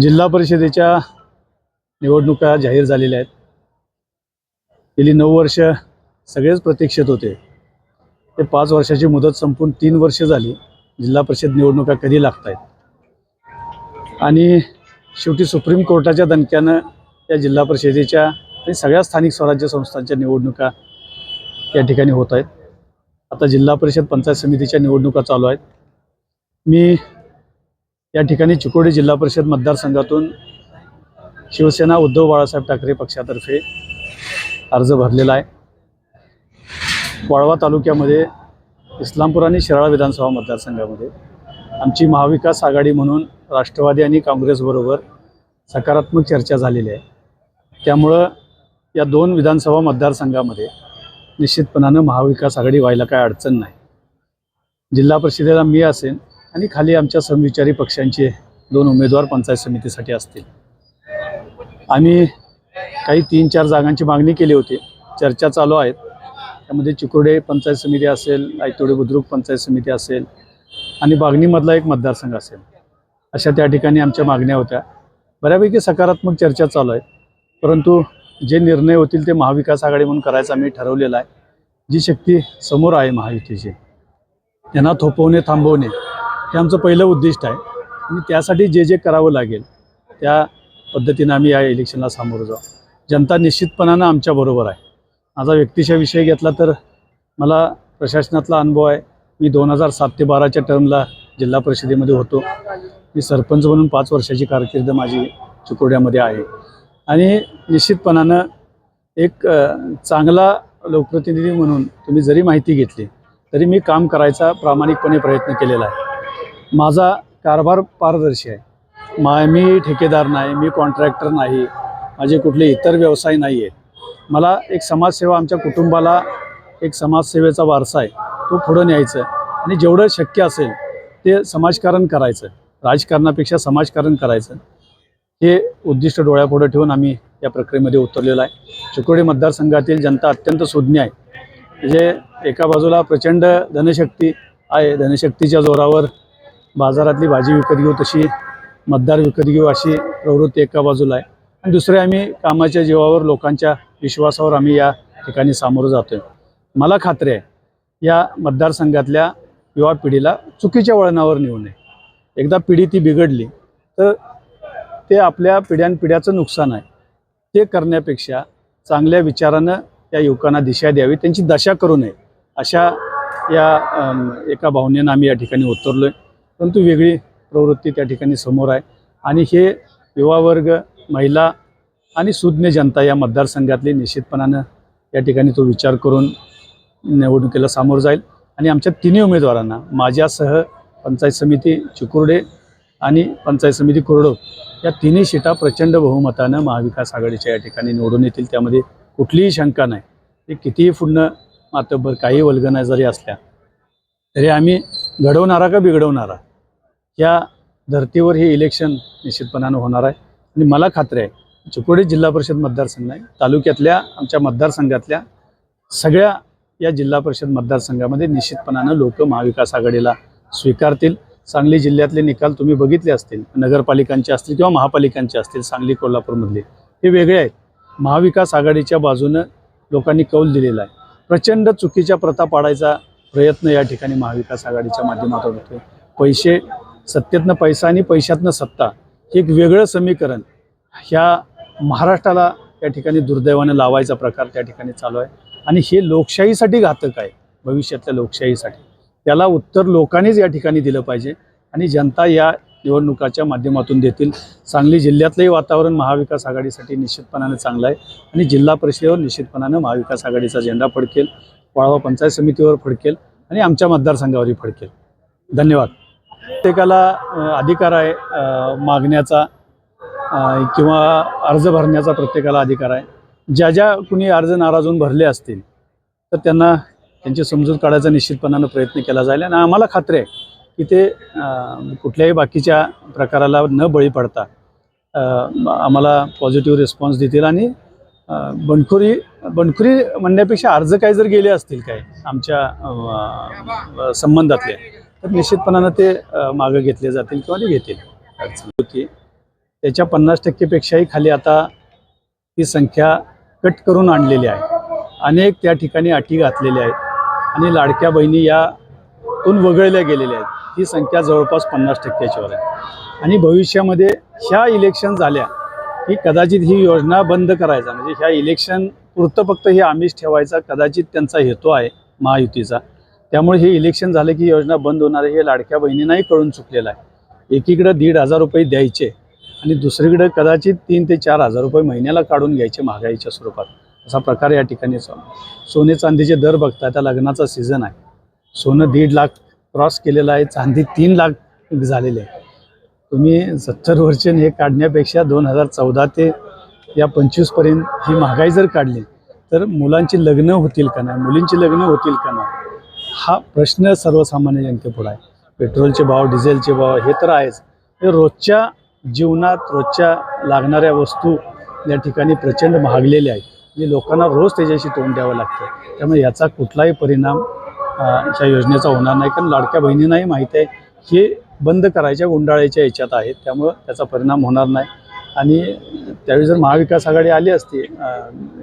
जिल्हा परिषदेच्या निवडणुका जाहीर झालेल्या आहेत. गेली नऊ वर्ष सगळेच प्रतीक्षेत होते. ते पाच वर्षाची मुदत संपून तीन वर्ष झाली जिल्हा परिषद निवडणुका कधी लागत आहेत आणि शेवटी सुप्रीम कोर्टाच्या दणक्यानं या जिल्हा परिषदेच्या आणि सगळ्या स्थानिक स्वराज्य संस्थांच्या निवडणुका या ठिकाणी होत आहेत. आता जिल्हा परिषद पंचायत समितीच्या निवडणुका चालू आहेत. मी या ठिकाणी चिकोडी जिल्हा परिषद मतदारसंघातून शिवसेना उद्धव बाळासाहेब ठाकरे पक्षातर्फे अर्ज भरलेला आहे. वाळवा तालुक्यामध्ये इस्लामपूर आणि शिराळा विधानसभा मतदारसंघामध्ये आमची महाविकास आघाडी म्हणून राष्ट्रवादी आणि काँग्रेसबरोबर सकारात्मक चर्चा झालेली आहे. त्यामुळं या दोन विधानसभा मतदारसंघामध्ये निश्चितपणानं महाविकास आघाडी व्हायला काय अडचण नाही. जिल्हा परिषदेला मी असेन आणि खाली आमच्या समविचारी पक्षांचे दोन उमेदवार पंचायत समितीसाठी असतील. आम्ही काही तीन चार जागांची मागणी केली होती. चर्चा चालू आहेत. त्यामध्ये चिकुर्डे पंचायत समिती असेल आयतोडे बुद्रुक पंचायत समिती असेल आणि बागणीमधला एक मतदारसंघ असेल. अशा त्या ठिकाणी आमच्या मागण्या होत्या. बऱ्यापैकी सकारात्मक चर्चा चालू आहे परंतु जे निर्णय होतील ते महाविकास आघाडी म्हणून करायचं आम्ही ठरवलेलं आहे. जी शक्ती समोर आहे महायुतीची त्यांना थोपवणे थांबवणे हे आमचं पहिलं उद्दिष्ट आहे. आणि त्यासाठी जे जे करावं लागेल त्या पद्धतीनं आम्ही या इलेक्शनला सामोरं जाऊ. जनता निश्चितपणानं आमच्याबरोबर आहे. माझा व्यक्तिशा विषय घेतला तर मला प्रशासनातला अनुभव आहे. मी दोन हजार सात ते बाराच्या टर्मला जिल्हा परिषदेमध्ये होतो. मी सरपंच म्हणून पाच वर्षाची कारकीर्द माझी चिकोड्यामध्ये आहे. आणि निश्चितपणानं एक चांगला लोकप्रतिनिधी म्हणून तुम्ही जरी माहिती घेतली तरी मी काम करायचा प्रामाणिकपणे प्रयत्न केलेला आहे. माझा कारभार पारदर्शी आहे. मा मी ठेकेदार नाही मी कॉन्ट्रॅक्टर नाही माझे कुठले इतर व्यवसाय नाही आहेत मला एक समाजसेवा आमच्या कुटुंबाला एक समाजसेवेचा वारसा आहे. तो पुढं न्यायचं आणि जेवढं शक्य असेल ते समाजकारण करायचं. राजकारणापेक्षा समाजकारण करायचं. हे उद्दिष्ट डोळ्यापुढं ठेवून आम्ही या प्रक्रियेमध्ये उतरलेलो आहे. चिकोडी मतदारसंघातील जनता अत्यंत सुज्ञ आहे. म्हणजे एका बाजूला प्रचंड धनशक्ती आहे. धनशक्तीच्या जोरावर बाजारातली भाजी विकत घेऊ तशी मतदार विकत घेऊ अशी प्रवृत्ती एका बाजूला आहे. आणि दुसरे आम्ही कामाच्या जीवावर लोकांच्या विश्वासावर आम्ही या ठिकाणी सामोरं जातो आहे मला खात्री आहे या मतदारसंघातल्या युवा पिढीला चुकीच्या वळणावर नेऊ नये. एकदा पिढी ती बिघडली तर ते आपल्या पिढ्यानपिढ्याचं नुकसान आहे. ते करण्यापेक्षा चांगल्या विचारानं त्या युवकांना दिशा द्यावी त्यांची दशा करू नये अशा या एका भावनेनं आम्ही या ठिकाणी उतरलो आहे परंतु वेगळी प्रवृत्ती त्या ठिकाणी समोर आहे. आणि हे युवावर्ग महिला आणि सुज्ञ जनता या मतदारसंघातली निश्चितपणानं या ठिकाणी तो विचार करून निवडणुकीला सामोरं जाईल. आणि आमच्या तिन्ही उमेदवारांना माझ्यासह पंचायत समिती चिकुर्डे आणि पंचायत समिती कुरडो या तिन्ही शिटा प्रचंड बहुमतानं महाविकास आघाडीच्या या ठिकाणी निवडून येतील. त्यामध्ये कुठलीही शंका नाही. ते कितीही पुढनं मातब्बर काही वल्गना जरी असल्या तरी आम्ही घडवणारा का बिघडवणारा या धर्तीवर हे इलेक्शन निश्चितपणानं होणार आहे. आणि मला खात्री आहे चिकोडी जिल्हा परिषद मतदारसंघ आहे तालुक्यातल्या आमच्या मतदारसंघातल्या सगळ्या या जिल्हा परिषद मतदारसंघामध्ये निश्चितपणानं लोक महाविकास आघाडीला स्वीकारतील. सांगली जिल्ह्यातले निकाल तुम्ही बघितले असतील नगरपालिकांचे असतील किंवा महापालिकांचे असतील सांगली कोल्हापूरमधले हे वेगळे आहेत. महाविकास आघाडीच्या बाजूनं लोकांनी कौल दिलेला आहे. प्रचंड चुकीच्या प्रथा पाडायचा प्रयत्न या ठिकाणी महाविकास आघाडीच्या माध्यमातून होतो पैसे सत्तेतनं पैसा आणि पैशातनं सत्ता हे एक वेगळं समीकरण ह्या महाराष्ट्राला या ठिकाणी दुर्दैवानं लावायचा प्रकार त्या ठिकाणी चालू आहे. आणि हे लोकशाहीसाठी घातक आहे भविष्यातल्या लोकशाहीसाठी. त्याला उत्तर लोकांनीच या ठिकाणी दिलं पाहिजे. आणि जनता या निवडणुकाच्या माध्यमातून देतील. सांगली जिल्ह्यातलंही वातावरण महाविकास आघाडीसाठी निश्चितपणानं चांगलं आहे. आणि जिल्हा परिषदेवर निश्चितपणानं महाविकास आघाडीचा झेंडा फडकेल. वाळवा पंचायत समितीवर फडकेल. आणि आमच्या मतदारसंघावरही फडकेल. धन्यवाद. प्रत्येकाला अधिकार आहे मागण्याचा किंवा अर्ज भरण्याचा प्रत्येकाला अधिकार आहे. ज्या ज्या कुणी अर्ज नाराज होऊन भरले असतील तर त्यांना त्यांची समजूत काढायचा निश्चितपणानं प्रयत्न केला जाईल. आणि आम्हाला खात्री आहे की ते कुठल्याही बाकीच्या प्रकाराला न बळी पडता आम्हाला पॉझिटिव्ह रिस्पॉन्स देतील. आणि बंडखोरी बंडखोरी म्हणण्यापेक्षा अर्ज काय जर गेले असतील काय आमच्या संबंधातले तर निश्चितपणानं ते मागं घेतले जातील किंवा ते घेतील. अडचण होती. त्याच्या पन्नास टक्केपेक्षाही खाली आता ती संख्या कट करून आणलेली आहे. अनेक त्या ठिकाणी अटी घातलेल्या आहेत. आणि लाडक्या बहिणी यातून वगळल्या गेलेल्या आहेत. ही संख्या जवळपास पन्नास टक्क्याच्यावर आहे. आणि भविष्यामध्ये ह्या इलेक्शन झाल्या की कदाचित ही योजना बंद करायचा म्हणजे ह्या इलेक्शन पुरतं फक्त हे आमिष ठेवायचा कदाचित त्यांचा हेतू आहे महायुतीचा. त्यामुळे हे इलेक्शन झालं की योजना बंद होणार आहे हे लाडक्या बहिणींनाही कळून चुकलेलं आहे. एकीकडं दीड हजार रुपये द्यायचे आणि दुसरीकडं कदाचित तीन ते चार हजार रुपये महिन्याला काढून घ्यायचे महागाईच्या स्वरूपात. असा प्रकार या ठिकाणी चालू सोने चांदीचे दर बघता त्या लग्नाचा सीझन आहे. सोनं दीड लाख क्रॉस केलेलं आहे चांदी तीन लाख झालेले आहे. तुम्ही सत्तर वर्ष हे काढण्यापेक्षा दोन हजार चौदा ते या पंचवीसपर्यंत ही महागाई जर काढली तर मुलांची लग्न होतील का नाही मुलींची लग्न होतील का नाही हा प्रश्न सर्वसामान्य जनतेपुढे आहे. पेट्रोलचे भाव डिझेलचे भाव हे तर आहेच. हे रोजच्या जीवनात रोजच्या लागणाऱ्या वस्तू या ठिकाणी प्रचंड महागलेल्या आहेत. म्हणजे लोकांना रोज त्याच्याशी तोंड द्यावं लागतं. त्यामुळे याचा कुठलाही परिणाम या योजनेचा होणार नाही. कारण लाडक्या बहिणींनाही माहीत आहे हे बंद करायच्या गुंडाळायच्या याच्यात आहेत. त्यामुळं त्याचा परिणाम होणार नाही. आणि त्यावेळी जर महाविकास आघाडी आली असती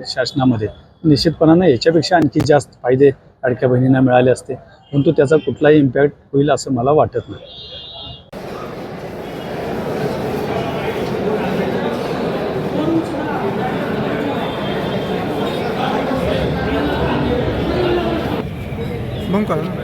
शासनामध्ये निश्चितपणानं याच्यापेक्षा आणखी जास्त फायदे लाडक्या बहिणींना मिळाले असते. परंतु त्याचा कुठलाही इम्पॅक्ट होईल असं मला वाटत नाही. मग करा